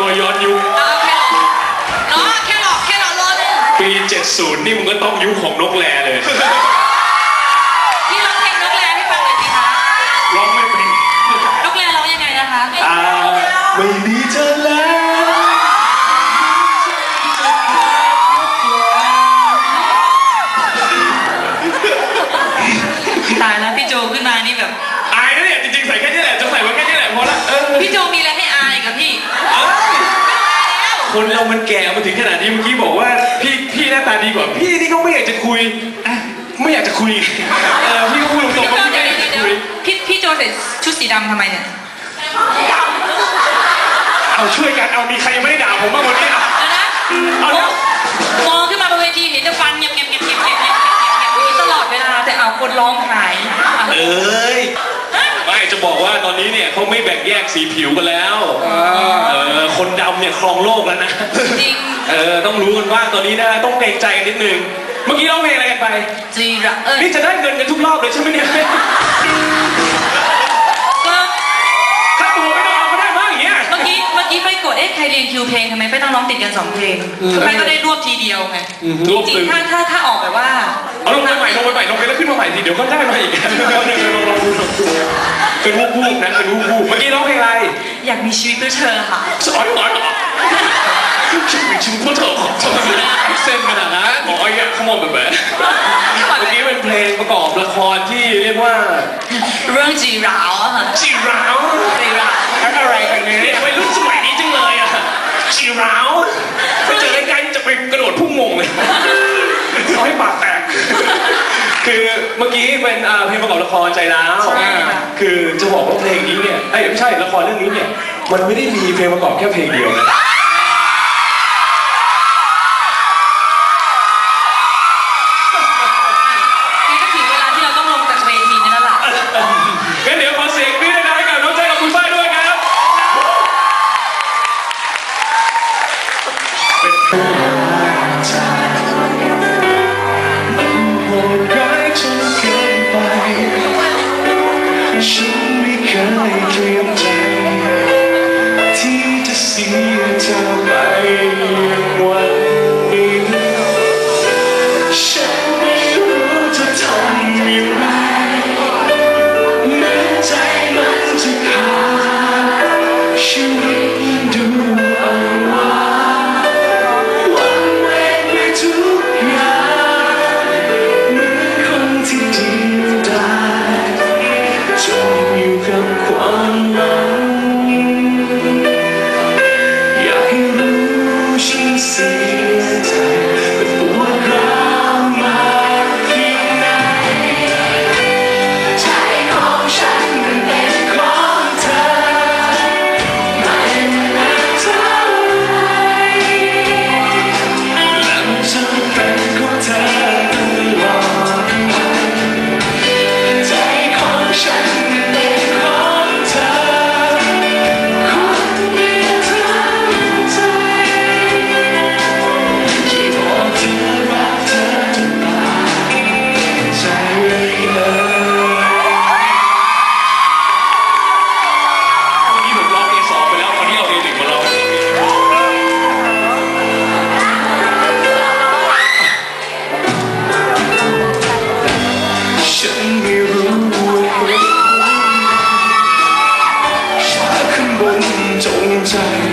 ตัวย้อนยุคแค่หลอกแค่หลอกแค่หลอกรอดปี 70 นี่มึงก็ต้องยุคของนกแลเลย คนเรามันแก่มาถึงขนาดนี้เมื่อกี้บอกว่าพี่พี่หน้าตาดีกว่า พี่นี่ก็ไม่อยากจะคุยอะไม่อยากจะคุยเออพี่ก็พูดตรงๆว่าพี่ไม่อยากจะคุยพี่พี่โจใส่ชุดสีดำทำไมเนี่ยเอาช่วยกันเอามีใครยังไม่ได้ด่าผมบ้างวันนี้อะเอาละมองขึ้นมาบนเวทีเห็นแต่ฟันเงียบเงียบเงียบเงียบเงียบเงียบเงียบตลอดเวลาแต่เอาคนร้องหายเอ้ยไม่จะบอก อนนี้เนี่ยเขาไม่แบ่งแยกสีผิวกันแล้วเออคนดำเนี่ยครองโลกแล้วนะจริง เออต้องรู้กันว่าตอนนี้นะต้องเกรงใจกันนิดนึงเมื่อกี้ร้องเพลงอะไรกันไป จีระเออนี่จะได้เงินกันทุกรอบเลยใช่ไหมเนี่ย ก็ ถ้าตัวไม่ต้องเอาก็ได้บ้างอย่างเงี้ย เมื่อกี้เมื่อ กี้ไปกดเอ๊ะใครเรียนคิวเพลงทำไมไม่ต้องร้องติดกันสองเพลงทำไมก็ได้รวบทีเดียวไงรวบจริตึงงๆถ้าถ้าถ้าออกแบบว่าเอาลงไปใหม่ลงไปใหม่ลงไปแล้วขึ้นมาใหม่ทีเดี๋ยวก็ได้มาอีกลองดูลองดูลองดูเป็นวูบวูบนะเป็นวูบวูบเมื่อกี้ร้องเพลงอะไรอยากมีชีวิตเพื่อเธอค่ะ สอนหน่อยหรอชิมชิมพ่อเถอะเส้นขนาดนั้นหมอไอ้ขโมยแบบแบบเมื่อกี้เป็นเพลงประกอบละครที่เรียกว่าเรื่องจีราวอะค่ะจีราวจีราวอะไรกันเนี่ยวัยรุ่นสมัยนี้จังเลยอะจีราวไปเจอใกล้ๆจะ ไปกระโดดพุ่งมงเลยเอาให้ปากแตก คือเมื่อกี้เป็นอ่าเพลงประกอบละครใจร้าวใช่ค่ะ คือจะบอกว่าเพลงนี้เนี่ยไอ้ยไม่ใช่ละครเรื่องนี้เนี่ย มันไม่ได้มีเพลงประกอบแค่เพลงเดียวนะ Thunder time.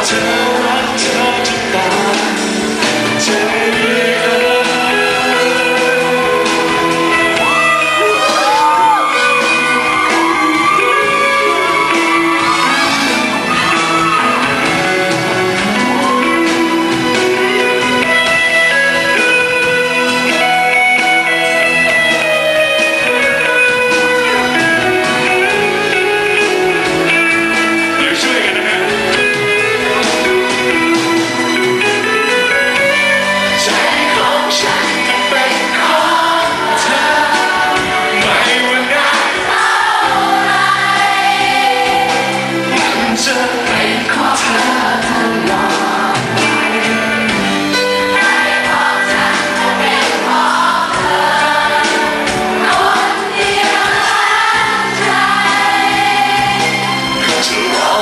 to, I'm trying to find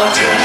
어,